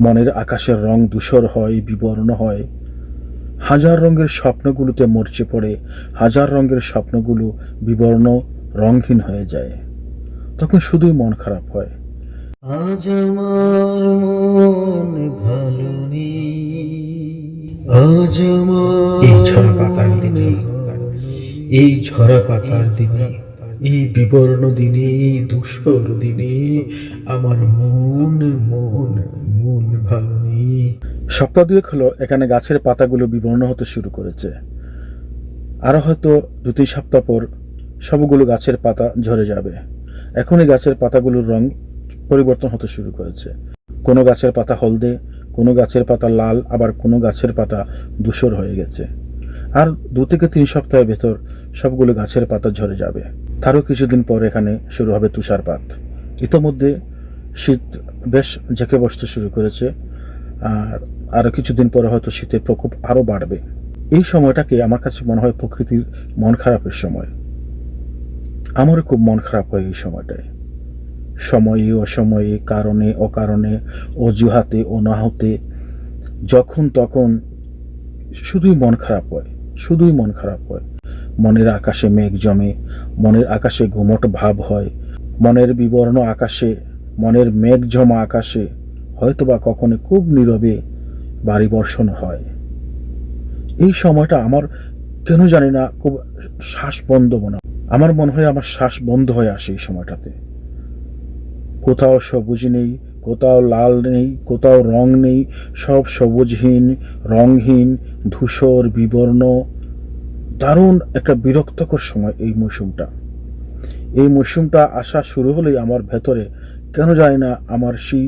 মনের আকাশের রং ধূসর হয় বিবর্ণ হয়। হাজার রঙের স্বপ্নগুলোতে মরচে পড়ে হাজার রঙের স্বপ্নগুলো বিবর্ণ রঙহীন হয়ে যায়। তখন শুধুই মন খারাপ হয়। আজ আমার মন ভালো নেই। আজ আমার এই ঝরা পাতার দিনে। এই ঝরা পাতার দিনে এই বিবর্ণ দিনে ধূসর দিনে আমার মন মন মন ভালো নেই। সপ্তাহ দুয়েক হলো এখানে গাছের পাতাগুলো বিবর্ণ হতে শুরু করেছে। আরও হয়তো দু তিন সপ্তাহ পর সবগুলো গাছের পাতা ঝরে যাবে। এখনই গাছের পাতাগুলোর রং পরিবর্তন হতে শুরু করেছে। কোনো গাছের পাতা হলদে, কোনো গাছের পাতা লাল, আবার কোনো গাছের পাতা ধূসর হয়ে গেছে। আর দু থেকে তিন সপ্তাহের ভেতর সবগুলো গাছের পাতা ঝরে যাবে। তারও কিছুদিন পর এখানে শুরু হবে তুষারপাত। ইতোমধ্যে শীত বেশ ঝেঁকে বসতে শুরু করেছে, আর আরও কিছুদিন পরে হয়তো শীতের প্রকোপ আরও বাড়বে। এই সময়টাকে আমার কাছে মনে হয় প্রকৃতির মন খারাপের সময়। আমারও খুব মন খারাপ হয় এই সময়টায়। সময়ে অসময়ে, কারণে অকারণে, অজুহাতে, অনাহতে, যখন তখন শুধুই মন খারাপ হয়, শুধুই মন খারাপ হয়। মনের আকাশে মেঘ জমে, মনের আকাশে ঘুমট ভাব হয়, মনের বিবর্ণ আকাশে, মনের মেঘ জমা আকাশে, হয়তোবা কখনো খুব নীরবে বাড়ি বর্ষণ হয় এই সময়টা আমার কেন জানি না খুব শ্বাস বন্ধ মনে। আমার মনে হয় আমার শ্বাস বন্ধ হয়ে আসে এই সময়টাতে কোথাও সবুজ নেই, কোথাও লাল নেই, কোথাও রং নেই, সব সবুজহীন রংহীন ধূসর, বিবর্ণ দারুণ একটা বিরক্তকর সময় এই মৌসুমটা। এই মৌসুমটা আসা শুরু হলেই আমার ভেতরে কেন জানি না আমার সেই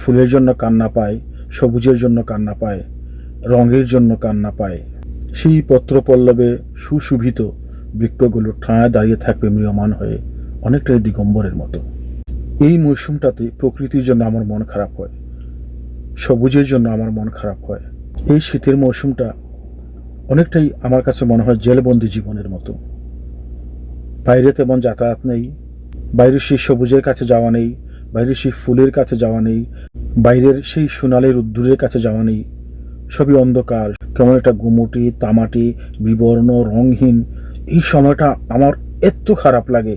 ফুলের জন্য কান্না পায়, সবুজের জন্য কান্না পায়, রঙের জন্য কান্না পায়। সেই পত্রপল্লবে সুশোভিত বৃক্ষগুলো ঠায় দাঁড়িয়ে থাকবে ম্রিয়মান হয়ে অনেকটাই দিগম্বরের মতো। এই মৌসুমটাতে প্রকৃতির জন্য আমার মন খারাপ হয়, সবুজের জন্য আমার মন খারাপ হয়। এই শীতের মৌসুমটা অনেকটাই আমার কাছে মনে হয় জেলবন্দি জীবনের মতো। বাইরে তেমন যাতায়াত নেই, বাইরের সেই সবুজের কাছে যাওয়া নেই, বাইরের সেই ফুলের কাছে যাওয়া নেই, বাইরের সেই সোনালের উদ্দূরের কাছে যাওয়া নেই। সবই অন্ধকার, কেমন একটা গুমুটি, তামাটি, বিবর্ণ রংহীন এই সময়টা আমার এত খারাপ লাগে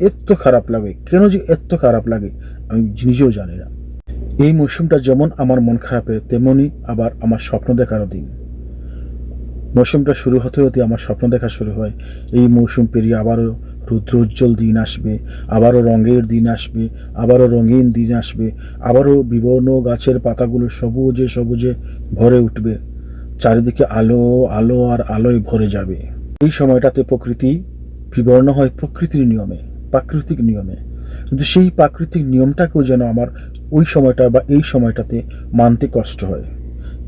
এত খারাপ লাগে, কেন যে এত খারাপ লাগে, আমি নিজেও জানি না। এই মৌসুমটা যেমন আমার মন খারাপের তেমনই আবার আমার স্বপ্ন দেখারও দিন। মৌসুমটা শুরু হতে হতে আমার স্বপ্ন দেখা শুরু হয়। এই মৌসুম পেরিয়ে আবারও রুদ্রোজ্জ্বল দিন আসবে, আবারও রঙের দিন আসবে, আবারও রঙিন দিন আসবে, আবারও বিবর্ণ গাছের পাতাগুলো সবুজে সবুজে ভরে উঠবে। চারিদিকে আলো আলো আর আলোয় ভরে যাবে। এই সময়টাতে প্রকৃতি বিবর্ণ হয় প্রকৃতির নিয়মে, প্রাকৃতিক নিয়মে। কিন্তু সেই প্রাকৃতিক নিয়মটাকেও যেন আমার ওই সময়টা বা এই সময়টাতে মানতে কষ্ট হয়।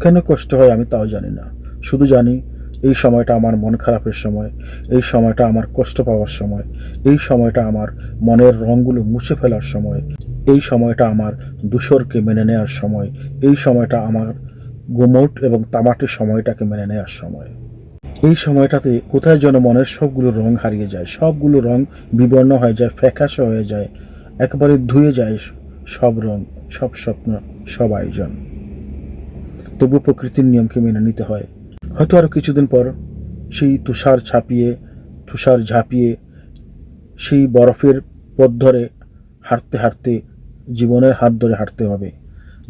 কেন কষ্ট হয় আমি তাও জানি না। শুধু জানি, এই সময়টা আমার মন খারাপের সময়, এই সময়টা আমার কষ্ট পাওয়ার সময়, এই সময়টা আমার মনের রঙগুলো মুছে ফেলার সময়, এই সময়টা আমার দূষরকে মেনে নেওয়ার সময়, এই সময়টা আমার গুমোট এবং তামাটের সময়টাকে মেনে নেওয়ার সময়। এই সময়টাতে কোথায় যেন মনের সবগুলো রং হারিয়ে যায়, সবগুলো রং বিবর্ণ হয়ে যায়, ফ্যাকাশে হয়ে যায়, একেবারে ধুয়ে যায় সব রং, সব স্বপ্ন, সব আয়োজন। তবু প্রকৃতির নিয়মকে মেনে নিতে হয়। হয়তো আরও কিছুদিন পর সেই তুষার ছাপিয়ে, তুষার ঝাঁপিয়ে, সেই বরফের পথ ধরে হাঁটতে হাঁটতে জীবনের হাত ধরে হাঁটতে হবে,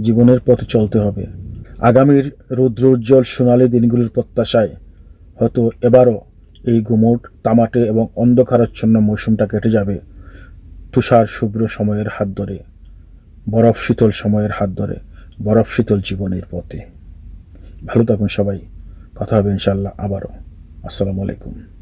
জীবনের পথে চলতে হবে। আগামীর রৌদ্র উজ্জ্বল সোনালি দিনগুলির প্রত্যাশায় হয়তো এবারও এই গুমোট, তামাটে এবং অন্ধকারাচ্ছন্ন মৌসুমটা কেটে যাবে তুষার শুভ্র সময়ের হাত ধরে, বরফ শীতল সময়ের হাত ধরে, বরফ শীতল জীবনের পথে। ভালো থাকুন সবাই। কথা হবে ইনশাল্লাহ আবারও। আসসালামু আলাইকুম।